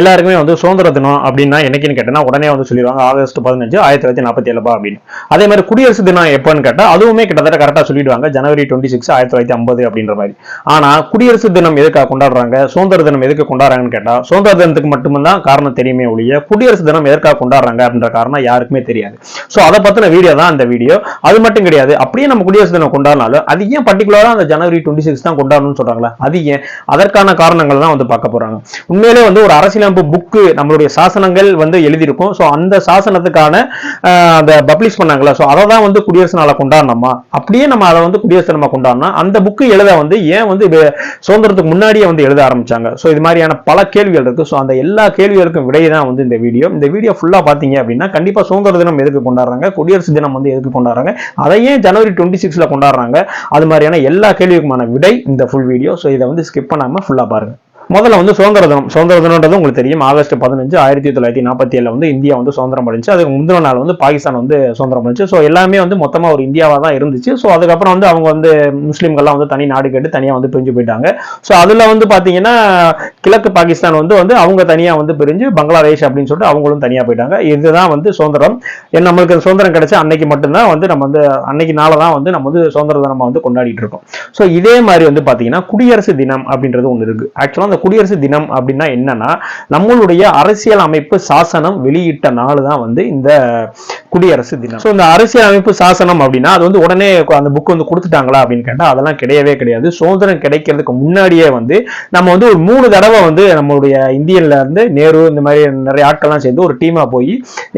எல்லாருக்குமே வந்து சுதந்திர தினம் அப்படின்னா என்னைக்குன்னு கேட்டேன்னா உடனே வந்து சொல்லிடுவாங்க. ஆகஸ்ட் பதினஞ்சு ஆயிரத்தி தொள்ளாயிரத்தி நாற்பத்தி ஏழுபா அப்படின்னு. அதே மாதிரி குடியரசு தினம் எப்போன்னு கேட்டால் அதுவுமே கிட்டத்தட்ட கரெக்டாக சொல்லிடுவாங்க. ஜனவரி டுவெண்ட்டி சிக்ஸ் ஆயிரத்தி தொள்ளாயிரத்தி ஐம்பது அப்படின்ற மாதிரி. ஆனால் குடியரசு தினம் எதுக்காக கொண்டாடுறாங்க? சுதந்திர தினம் எதுக்கு கொண்டாடுறாங்கன்னு கேட்டால் சுதந்திர தினத்துக்கு மட்டும்தான் காரணம் தெரியுமே ஒழிய குடியரசு தினம் எதற்காக கொண்டாடுறாங்க அப்படின்ற காரணம் யாருக்குமே தெரியாது. ஸோ அதை பற்றின வீடியோ தான் அந்த வீடியோ அது மட்டும் கிடையாது. அப்படியே நம்ம குடியரசு தினம் கொண்டாடினாலும் அது ஏன் பர்டிகுலராக அந்த ஜனவரி டுவெண்ட்டி சிக்ஸ் தான் கொண்டாடணும்னு சொல்றாங்களா? அது ஏன்? அதற்கான காரணங்கள் தான் வந்து பார்க்க போகிறாங்க உண்மையிலே வந்து ஒரு அரசியல் அரசியலமைப்பு புக்கு நம்மளுடைய சாசனங்கள் வந்து எழுதியிருக்கும். ஸோ அந்த சாசனத்துக்கான அந்த பப்ளிஷ் பண்ணாங்களா ஸோ அதை தான் வந்து குடியரசு நாளை கொண்டாடணுமா அப்படியே நம்ம அதை வந்து குடியரசு நம்ம கொண்டாடணும் அந்த புக்கு எழுத வந்து ஏன் வந்து சுதந்திரத்துக்கு முன்னாடியே வந்து எழுத ஆரம்பிச்சாங்க? ஸோ இது மாதிரியான பல கேள்விகள் இருக்கு. ஸோ அந்த எல்லா கேள்விகளுக்கும் விடை தான் வந்து இந்த வீடியோ இந்த வீடியோ ஃபுல்லாக பார்த்தீங்க அப்படின்னா கண்டிப்பாக சுதந்திர தினம் எதுக்கு கொண்டாடுறாங்க? குடியரசு தினம் வந்து எதுக்கு கொண்டாடுறாங்க? அதை ஏன் ஜனவரி டுவெண்ட்டி சிக்ஸில் கொண்டாடுறாங்க? அது மாதிரியான எல்லா கேள்விக்குமான விடை இந்த ஃபுல் வீடியோ ஸோ இதை வந்து ஸ்கிப் பண்ணாமல் ஃபுல்லாக பாருங்கள் முதல்ல வந்து சுதந்திர தினம் சுதந்திர தினம்ன்றது உங்களுக்கு தெரியும். ஆகஸ்ட் பதினஞ்சு ஆயிரத்தி தொள்ளாயிரத்தி நாற்பத்தி ஏழில் வந்து இந்தியா வந்து சுதந்திரம் அடைஞ்சு அதுக்கு முந்தின நாள் வந்து பாகிஸ்தான் வந்து சுதந்திரம் அடைஞ்சு ஸோ எல்லாமே வந்து மொத்தமாக ஒரு இந்தியாவாக தான் இருந்துச்சு. ஸோ அதுக்கப்புறம் வந்து அவங்க வந்து முஸ்லீம்கள்லாம் வந்து தனி நாடு கேட்டு தனியாக வந்து பிரிஞ்சு போயிட்டாங்க. ஸோ அதில் வந்து பார்த்தீங்கன்னா கிழக்கு பாகிஸ்தான் வந்து வந்து அவங்க தனியாக வந்து பிரிஞ்சு பங்களாதேஷ் அப்படின்னு சொல்லிட்டு அவங்களும் தனியாக போயிட்டாங்க. இதுதான் வந்து சுதந்திரம். ஏன் நம்மளுக்கு சுதந்திரம் கிடைச்ச அன்னைக்கு மட்டும்தான் வந்து நம்ம வந்து அன்னைக்கு நாளை தான் வந்து நம்ம வந்து சுதந்திர தினமாக வந்து கொண்டாடிட்டு இருக்கோம். ஸோ இதே மாதிரி வந்து பார்த்தீங்கன்னா குடியரசு தினம் அப்படின்றது ஒன்று இருக்குது ஆக்சுவலாக அந்த குடியரசு தினம் அப்படின்னா என்னன்னா நம்மளுடைய அரசியல் அமைப்பு சாசனம் வெளியிட்ட நாள் தான் வந்து இந்த குடியரசு தினம். ஸோ இந்த அரசியல் அமைப்பு சாசனம் அப்படின்னா அது வந்து உடனே அந்த புக் வந்து கொடுத்துட்டாங்களா அப்படின்னு கேட்டால் அதெல்லாம் கிடையவே கிடையாது. சுதந்திரம் கிடைக்கிறதுக்கு முன்னாடியே வந்து நம்ம வந்து ஒரு மூணு தடவை வந்து நம்மளுடைய இந்தியன்ல இருந்து நேரு இந்த மாதிரி நிறைய ஆட்கள்லாம் சேர்ந்து ஒரு டீமா போய்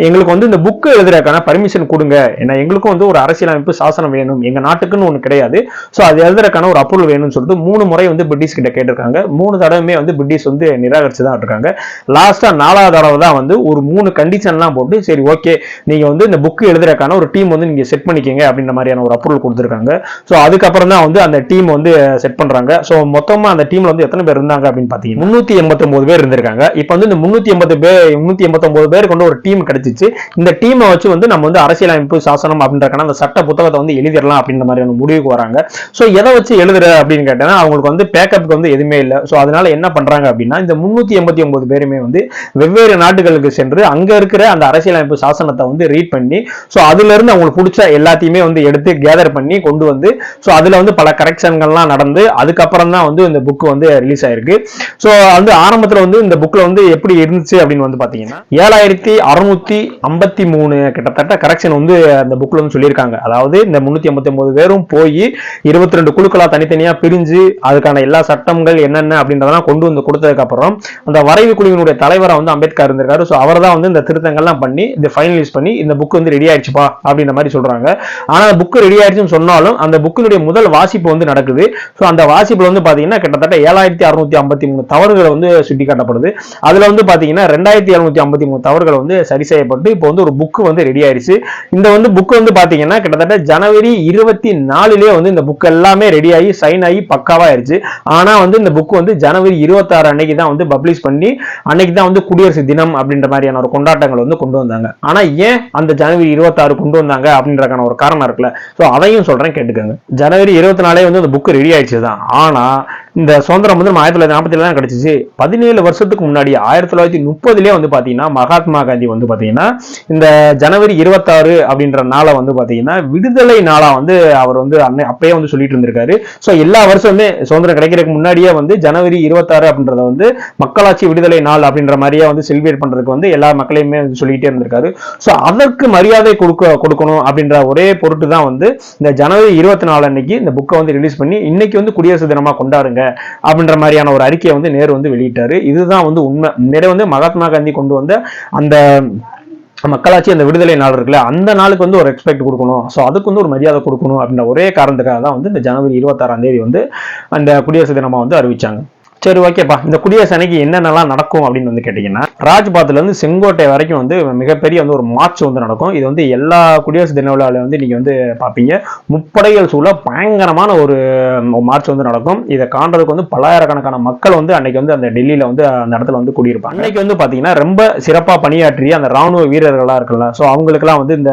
எங்களுக்கு வந்து இந்த புக்கு எழுதுறதுக்கான பர்மிஷன் கொடுங்க. ஏன்னா எங்களுக்கும் வந்து ஒரு அரசியலமைப்பு சாசனம் வேணும். எங்க நாட்டுக்குன்னு ஒன்று கிடையாது. ஸோ அது எழுதுறதுக்கான ஒரு அப்ரூவல் வேணும்னு சொல்லிட்டு மூணு முறை வந்து பிரிட்டிஷ் கிட்ட கேட்டிருக்காங்க. மூணு தடவை தடவையுமே வந்து பிரிட்டிஷ் வந்து நிராகரிச்சு தான் இருக்காங்க லாஸ்டா நாலாவது தடவை தான் வந்து ஒரு மூணு கண்டிஷன்லாம் போட்டு சரி ஓகே நீங்க வந்து இந்த புக் எழுதுறதுக்கான ஒரு டீம் வந்து நீங்க செட் பண்ணிக்கங்க அப்படின்ற மாதிரியான ஒரு அப்ரூவல் கொடுத்துருக்காங்க. ஸோ அதுக்கப்புறம் தான் வந்து அந்த டீம் வந்து செட் பண்றாங்க. ஸோ மொத்தமா அந்த டீம்ல வந்து எத்தனை பேர் இருந்தாங்க அப்படின்னு பாத்தீங்கன்னா முன்னூத்தி எண்பத்தொம்போது பேர் இருந்திருக்காங்க. இப்போ வந்து இந்த முன்னூத்தி எண்பது பேர் முன்னூத்தி எண்பத்தொன்பது பேர் கொண்டு ஒரு டீம் கிடைச்சிச்சு. இந்த டீமை வச்சு வந்து நம்ம வந்து அரசியலமைப்பு சாசனம் அப்படின்றக்கான அந்த சட்ட புத்தகத்தை வந்து எழுதிடலாம் அப்படின்ற மாதிரியான முடிவுக்கு வராங்க. ஸோ எதை வச்சு எழுதுற அப்படின்னு கேட்டேன்னா அவங்களுக்கு வந்து பேக்கப்புக்கு வந்து எதுவுமே இல்லை. ஸோ அதனால என்ன பண்றாங்க அப்படின்னா இந்த முன்னூத்தி எண்பத்தி ஒன்பது பேருமே வந்து வெவ்வேறு நாடுகளுக்கு சென்று அங்க இருக்கிற அந்த அரசியலமைப்பு சாசனத்தை வந்து ரீட் பண்ணி ஸோ அதுல இருந்து அவங்களுக்கு பிடிச்ச எல்லாத்தையுமே வந்து எடுத்து கேதர் பண்ணி கொண்டு வந்து ஸோ அதுல வந்து பல கரெக்ஷன்கள்லாம் நடந்து அதுக்கப்புறம் தான் வந்து இந்த புக் வந்து ரிலீஸ் ஆயிருக்கு. ஸோ வந்து ஆரம்பத்துல வந்து இந்த புக்ல வந்து எப்படி இருந்துச்சு அப்படின்னு வந்து பாத்தீங்கன்னா ஏழாயிரத்தி அறுநூத்தி ஐம்பத்தி மூணு கிட்டத்தட்ட கரெக்ஷன் வந்து அந்த புக்ல வந்து சொல்லியிருக்காங்க. அதாவது இந்த முன்னூத்தி ஐம்பத்தி ஒன்பது பேரும் போய் இருபத்தி ரெண்டு குழுக்களா தனித்தனியா பிரிஞ்சு அதுக்கான எல்லா சட்டங்கள் என்னென்ன அப்படின்றதெல்லாம் கொண்டு வந்து கொடுத்ததுக்கு அப்புறம் அந்த வரைவு குழுவினுடைய தலைவராக வந்து அம்பேத்கர் இருந்திருக்காரு. ஸோ அவர் தான் வந்து இந்த திருத்தங்கள்லாம் பண்ணி இந்த ஃபைனலைஸ் பண்ணி இந்த புக் வந்து ரெடி ஆயிடுச்சுப்பா அப்படின்ற மாதிரி சொல்றாங்க. ஆனா புக் ரெடி ஆயிடுச்சுன்னு சொன்னாலும் அந்த புக்கினுடைய முதல் வாசிப்பு வந்து நடக்குது. ஸோ அந்த வாசிப்புல வந்து பார்த்தீங்கன்னா கிட்டத்தட்ட ஏழாயிரத்தி அறுநூத்தி ஐம்பத்தி மூணு தவறுகளை வந்து சுட்டி காட்டப்படுது அதுல வந்து பார்த்தீங்கன்னா ரெண்டாயிரத்தி எழுநூத்தி ஐம்பத்தி மூணு தவறுகள் வந்து சரி செய்யப்பட்டு இப்போ வந்து ஒரு புக்கு வந்து ரெடி ஆயிடுச்சு. இந்த வந்து புக் வந்து பார்த்தீங்கன்னா கிட்டத்தட்ட ஜனவரி இருபத்தி நாலுலேயே வந்து இந்த புக் எல்லாமே ரெடி ஆகி சைன் ஆகி பக்காவாக ஆயிடுச்சு ஆனா வந்து இந்த புக் வந்து ஜனவரி இருபத்தாறு அன்னைக்கு தான் வந்து பப்ளிஷ் பண்ணி அன்னைக்கு தான் வந்து குடியரசு தினம் அப்படின்ற மாதிரியான ஒரு கொண்டாட்டங்கள் வந்து கொண்டு வந்தாங்க. ஆனா ஏன் அந்த ஜனவரி இருபத்தாறு கொண்டு வந்தாங்க அப்படின்றக்கான ஒரு காரணம் இருக்குல்ல? ஸோ அதையும் சொல்றேன் கேட்டுக்கோங்க. ஜனவரி இருபத்தி நாலே வந்து அந்த புக் ரெடி ஆயிடுச்சு தான் ஆனா இந்த சுதந்திரம் வந்து நம்ம ஆயிரத்தி தொள்ளாயிரத்தி நாற்பத்தி தான் கிடைச்சிச்சு. பதினேழு வருஷத்துக்கு முன்னாடி ஆயிரத்தி தொள்ளாயிரத்தி முப்பதுலேயே வந்து பார்த்தீங்கன்னா மகாத்மா காந்தி வந்து பார்த்தீங்கன்னா இந்த ஜனவரி இருபத்தாறு அப்படின்ற நாளை வந்து பார்த்தீங்கன்னா விடுதலை நாளாக வந்து அவர் வந்து அன்னை அப்பயே வந்து சொல்லிட்டு இருந்திருக்காரு. ஸோ எல்லா வருஷமே சுதந்திரம் கிடைக்கிறதுக்கு முன்னாடியே வந்து ஜனவரி இருபத்தாறு அப்படின்றத வந்து மக்களாட்சி விடுதலை நாள் அப்படின்ற மாதிரியே வந்து செலிப்ரேட் பண்ணுறதுக்கு வந்து எல்லா மக்களையுமே வந்து சொல்லிகிட்டே இருந்திருக்காரு. ஸோ அதற்கு மரியாதை கொடுக்க கொடுக்கணும் அப்படின்ற ஒரே பொருட்டு தான் வந்து இந்த ஜனவரி இருபத்தி நாலு அன்னைக்கு இந்த புக்கை வந்து ரிலீஸ் பண்ணி இன்னைக்கு வந்து குடியரசு தினமாக கொண்டாடுங்க. அப்படின்ற மாதிரியான ஒரு அறிக்கையை வந்து நேரு வந்து வெளியிட்டாரு. இதுதான் வந்து உண்மை. நேரு வந்து மகாத்மா காந்தி கொண்டு வந்த அந்த மக்களாட்சி அந்த விடுதலை நாள் இருக்குல்ல அந்த நாளுக்கு வந்து ஒரு எக்ஸ்பெக்ட் கொடுக்கணும். ஸோ அதுக்கு வந்து ஒரு மரியாதை கொடுக்கணும் அப்படின்ற ஒரே காரணத்துக்காக தான் வந்து இந்த ஜனவரி இருபத்தாறாம் தேதி வந்து அந்த குடியரசு தினமா வந்து அறிவிச்சாங்க. சரி ஓகேப்பா இந்த குடியரசு அன்னைக்கு என்னென்னலாம் நடக்கும் அப்படின்னு வந்து கேட்டிங்கன்னா ராஜ்பாத்துல இருந்து செங்கோட்டை வரைக்கும் வந்து மிகப்பெரிய வந்து ஒரு மார்ச் வந்து நடக்கும். இது வந்து எல்லா குடியரசு தின விழாவில் வந்து நீங்கள் வந்து பார்ப்பீங்க. முப்படைகள் சூழ பயங்கரமான ஒரு மார்ச் வந்து நடக்கும். இதை காண்றதுக்கு வந்து பல்லாயிரக்கணக்கான மக்கள் வந்து அன்னைக்கு வந்து அந்த டெல்லியில் வந்து அந்த இடத்துல வந்து குடியிருப்பாங்க. அன்னைக்கு வந்து பார்த்தீங்கன்னா ரொம்ப சிறப்பாக பணியாற்றிய அந்த ராணுவ வீரர்களாக இருக்குல்ல. ஸோ அவங்களுக்குலாம் வந்து இந்த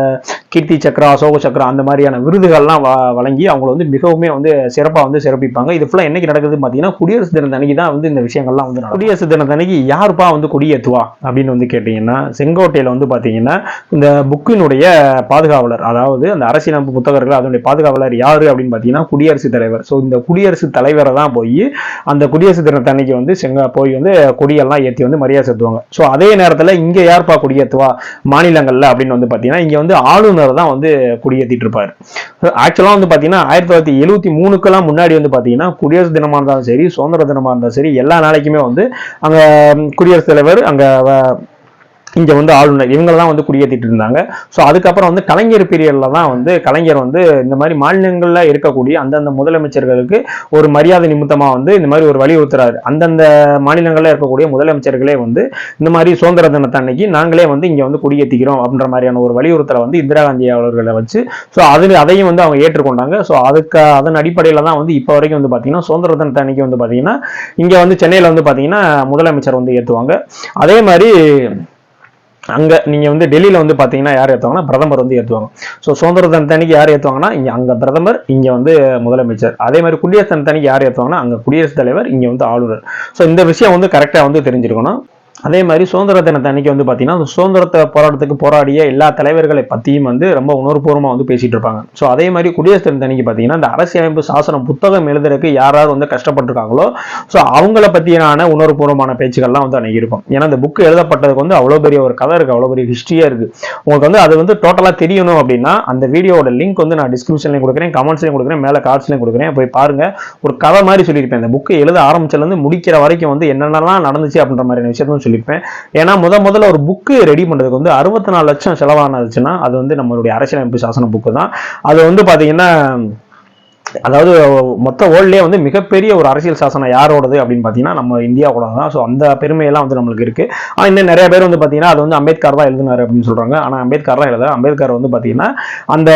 கீர்த்தி சக்கரா அசோக சக்கரா அந்த மாதிரியான விருதுகள்லாம் வ- வழங்கி அவங்கள வந்து மிகவுமே வந்து சிறப்பாக வந்து சிறப்பிப்பாங்க. இது ஃபுல்லாக என்னைக்கு நடக்குது பார்த்தீங்கன்னா குடியரசு தின அன்னைக்கு தான் வந்து இந்த விஷயங்கள்லாம் வந்து குடியரசு தினத்தன்னைக்கு யாருப்பா வந்து கொடியேத்துவா அப்படின்னு வந்து கேட்டீங்கன்னா செங்கோட்டையில வந்து பாத்தீங்கன்னா இந்த புக்கினுடைய பாதுகாவலர் அதாவது அந்த அரசியலமைப்பு புத்தகர்கள் அதனுடைய பாதுகாவலர் யாரு அப்படின்னு பாத்தீங்கன்னா குடியரசுத் தலைவர். ஸோ இந்த குடியரசுத் தலைவரை தான் போய் அந்த குடியரசு தினத்தன்னைக்கு வந்து செங்க போய் வந்து கொடியெல்லாம் ஏற்றி வந்து மரியாதை செலுத்துவாங்க. ஸோ அதே நேரத்தில் இங்க யார்ப்பா கொடியேத்துவா? மாநிலங்கள்ல அப்படின்னு வந்து பாத்தீங்கன்னா இங்க வந்து ஆளுநர் தான் வந்து கொடியேற்றிட்டு இருப்பார். ஆக்சுவலாக வந்து பாத்தீங்கன்னா ஆயிரத்தி தொள்ளாயிரத்தி எழுபத்தி மூணுக்கெல்லாம் முன்னாடி வந்து பாத்தீங்கன்னா குடியரசு தினமா இருந்தாலும் சரி சுதந்திர தினமா இருந்தாலும் சரி எல்லா நாளைக்குமே வந்து அங்க குடியரசுத் தலைவர் அங்க வ- இங்கே வந்து ஆளுநர் இவங்கெல்லாம் வந்து குடியேற்றிட்டு இருந்தாங்க. ஸோ அதுக்கப்புறம் வந்து கலைஞர் பீரியடில் தான் வந்து கலைஞர் வந்து இந்த மாதிரி மாநிலங்களில் இருக்கக்கூடிய அந்தந்த முதலமைச்சர்களுக்கு ஒரு மரியாதை நிமித்தமாக வந்து இந்த மாதிரி ஒரு வலியுறுத்துறாரு. அந்தந்த மாநிலங்களில் இருக்கக்கூடிய முதலமைச்சர்களே வந்து இந்த மாதிரி சுதந்திர தினத்தன்னைக்கு நாங்களே வந்து இங்கே வந்து குடியேற்றிக்கிறோம் அப்படின்ற மாதிரியான ஒரு வலியுறுத்தலை வந்து இந்திரா காந்தி அவர்களை வச்சு ஸோ அது அதையும் வந்து அவங்க ஏற்றுக்கொண்டாங்க. ஸோ அதுக்கு அதன் அடிப்படையில் தான் வந்து இப்போ வரைக்கும் வந்து பார்த்தீங்கன்னா சுதந்திர தினத்தன்னைக்கு வந்து பார்த்தீங்கன்னா இங்கே வந்து சென்னையில் வந்து பார்த்தீங்கன்னா முதலமைச்சர் வந்து ஏற்றுவாங்க அதே மாதிரி அங்க நீங்க வந்து டெல்லியில வந்து பாத்தீங்கன்னா யார் ஏத்துவாங்கன்னா பிரதமர் வந்து ஏத்துவாங்க. ஸோ சுதந்திர தினத்தன்னைக்கு யார் ஏத்துவாங்கன்னா இங்க அங்க பிரதமர் இங்க வந்து முதலமைச்சர். அதே மாதிரி குடியரசு தினத்தன்னைக்கு யார் ஏத்துவாங்கன்னா அங்க குடியரசுத் தலைவர் இங்க வந்து ஆளுநர். ஸோ இந்த விஷயம் வந்து கரெக்டா வந்து தெரிஞ்சிருக்கணும். அதே மாதிரி சுதந்திர தினத்தை அன்னைக்கு வந்து பார்த்தீங்கன்னா அந்த சுதந்திரத்தை போராட்டத்துக்கு போராடிய எல்லா தலைவர்களை பற்றியும் வந்து ரொம்ப உணர்வுபூர்வமாக வந்து பேசிட்டு இருப்பாங்க. ஸோ அதே மாதிரி குடியரசு தினத்தை அன்னைக்கு பார்த்தீங்கன்னா இந்த அரசியலமைப்பு சாசனம் புத்தகம் எழுதுறதுக்கு யார் யார் வந்து கஷ்டப்பட்டிருக்காங்களோ ஸோ அவங்கள பற்றியான உணர்வுபூர்வமான பேச்சுக்கள்லாம் வந்து அன்னைக்கு இருக்கும். ஏன்னா அந்த புக் எழுதப்பட்டதுக்கு வந்து அவ்வளோ பெரிய ஒரு கதை இருக்குது அவ்வளோ பெரிய ஹிஸ்ட்ரியாக இருக்குது உங்களுக்கு வந்து அது வந்து டோட்டலாக தெரியணும் அப்படின்னா அந்த வீடியோட லிங்க் வந்து நான் டிஸ்கிரிப்ஷன்லையும் கொடுக்குறேன் கமெண்ட்ஸ்லையும் கொடுக்குறேன் மேலே கார்ட்ஸ்லையும் கொடுக்குறேன். போய் பாருங்கள் ஒரு கதை மாதிரி சொல்லியிருப்பேன். அந்த புக்கு எழுத ஆரம்பிச்சதுலேருந்து முடிக்கிற வரைக்கும் வந்து என்னென்னலாம் நடந்துச்சு அப்படின்ற மாதிரியான விஷயத்தையும் சொல்லியிருப்பேன். ஏன்னா முத முதல்ல ஒரு புக்கு ரெடி பண்ணுறதுக்கு வந்து அறுபத்தி நாலு லட்சம் செலவானதுச்சுன்னா அது வந்து நம்மளுடைய அரசியலமைப்பு சாசன புக்கு தான். அது வந்து பார்த்தீங்கன்னா அதாவது மொத்த வேர்ல்ட்லேயே வந்து மிகப்பெரிய ஒரு அரசியல் சாசனம் யாரோடது அப்படின்னு பார்த்தீங்கன்னா நம்ம இந்தியாவோட தான். ஸோ அந்த பெருமையெல்லாம் வந்து நம்மளுக்கு இருக்குது ஆனால் இன்னும் நிறைய பேர் வந்து பார்த்தீங்கன்னா அது வந்து அம்பேத்கர் தான் எழுதினாரு அப்படின்னு சொல்கிறாங்க ஆனால் அம்பேத்கர் தான் எழுத அம்பேத்கர் வந்து பார்த்தீங்கன்னா அந்த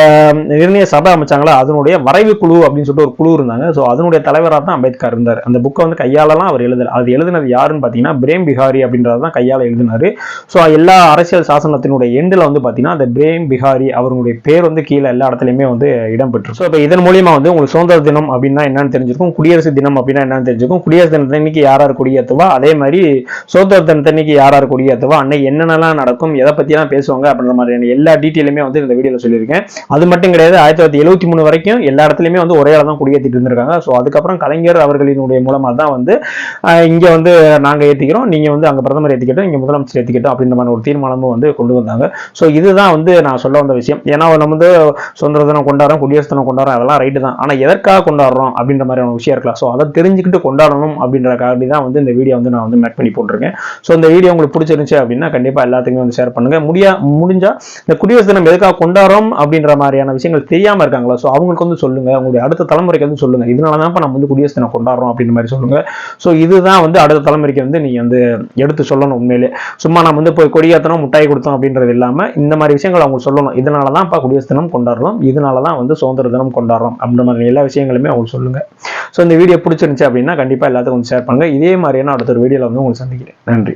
நிர்ணய சபை அமைச்சாங்களா அதனுடைய வரைவு குழு அப்படின்னு சொல்லிட்டு ஒரு குழு இருந்தாங்க. ஸோ அதனுடைய தலைவராக தான் அம்பேத்கர் இருந்தார். அந்த புக்கை வந்து கையாலலாம் அவர் எழுதல. அது எழுதினது யாருன்னு பார்த்தீங்கன்னா பிரேம் பிஹாரி அப்படின்றத தான் கையால் எழுதினாரு. ஸோ எல்லா அரசியல் சாசனத்தினுடைய எண்டில் வந்து பார்த்தீங்கன்னா அந்த பிரேம் பிஹாரி அவருடைய பேர் வந்து கீழே எல்லா இடத்துலையுமே வந்து இடம்பெற்று ஸோ இப்போ இதன் மூலியமாக வந்து உங்களுக்கு சுதந்திர தினம் அப்படின்னா என்னன்னு தெரிஞ்சிருக்கும். குடியரசு தினம் அப்படின்னா என்னன்னு தெரிஞ்சிருக்கும். குடியரசு தினத்தன்னைக்கு யாரார் யார் கொடியேற்றுவா? அதே மாதிரி சுதந்திர தினத்தன்னைக்கு யார் யார் கொடியேற்றுவா? அன்னைக்கு என்னென்னலாம் நடக்கும்? எதை பற்றியெல்லாம் பேசுவாங்க? அப்படின்ற மாதிரியான எல்லா டீட்டெயிலுமே வந்து இந்த வீடியோவில் சொல்லியிருக்கேன். அது மட்டும் கிடையாது ஆயிரத்தி தொள்ளாயிரத்தி எழுபத்தி மூணு வரைக்கும் எல்லா இடத்துலையுமே வந்து ஒரே தான் குடியேற்றிட்டு இருந்திருக்காங்க. ஸோ அதுக்கப்புறம் கலைஞர் அவர்களினுடைய மூலமாக தான் வந்து இங்கே வந்து நாங்கள் ஏற்றிக்கிறோம் நீங்கள் வந்து அங்கே பிரதமர் ஏற்றிக்கிட்டோம் இங்கே முதலமைச்சர் ஏற்றிக்கிட்டோம் அப்படின்ற மாதிரி ஒரு தீர்மானமும் வந்து கொண்டு வந்தாங்க. ஸோ இதுதான் வந்து நான் சொல்ல வந்த விஷயம். ஏன்னா நம்ம வந்து சுதந்திர தினம் கொண்டாடுறோம் குடியரசு தினம் கொண்டாடுறோம் அதெல்லாம் ரைட்டு தான். ஆனால் எதற்காக கொண்டாடுறோம் அப்படின்ற மாதிரியான விஷயம் இருக்கலாம் ஸோ அதை தெரிஞ்சுக்கிட்டு கொண்டாடணும் அப்படின்ற காரணி தான் வந்து இந்த வீடியோ வந்து நான் வந்து மேக் பண்ணி போட்டிருக்கேன். ஸோ இந்த வீடியோ உங்களுக்கு பிடிச்சிருந்துச்சு அப்படின்னா கண்டிப்பாக எல்லாத்துக்குமே வந்து ஷேர் பண்ணுங்க. முடியா முடிஞ்சா இந்த குடியரசு தினம் எதுக்காக கொண்டாடுறோம் அப்படின்ற மாதிரியான விஷயங்கள் தெரியாமல் இருக்காங்களா? ஸோ அவங்களுக்கு வந்து சொல்லுங்க. உங்களுடைய அடுத்த தலைமுறைக்கு வந்து சொல்லுங்க. இதனால தான் நம்ம வந்து குடியரசு தினம் கொண்டாடுறோம் அப்படின்ற மாதிரி சொல்லுங்க. ஸோ இதுதான் வந்து அடுத்த தலைமுறைக்கு வந்து நீங்கள் வந்து எடுத்து சொல்லணும் உண்மையிலே. சும்மா நம்ம வந்து போய் கொடியாத்தனம் முட்டாய் கொடுத்தோம் அப்படின்றது இல்லாமல் இந்த மாதிரி விஷயங்கள் அவங்க சொல்லணும். இதனால தான் இப்போ குடியரசு தினம் கொண்டாடுறோம். இதனால தான் வந்து சுதந்திர தினம் கொண்டாடுறோம் அப்படின்ற மாதிரி எல்லா விஷயங்களுமே அவங்க சொல்லுங்க. ஸோ இந்த வீடியோ பிடிச்சிருந்துச்சு அப்படின்னா கண்டிப்பா எல்லாத்துக்கும் ஷேர் பண்ணுங்க. இதே மாதிரியான அடுத்த ஒரு வீடியோவில் வந்து உங்களுக்கு சந்திக்கிறேன். நன்றி.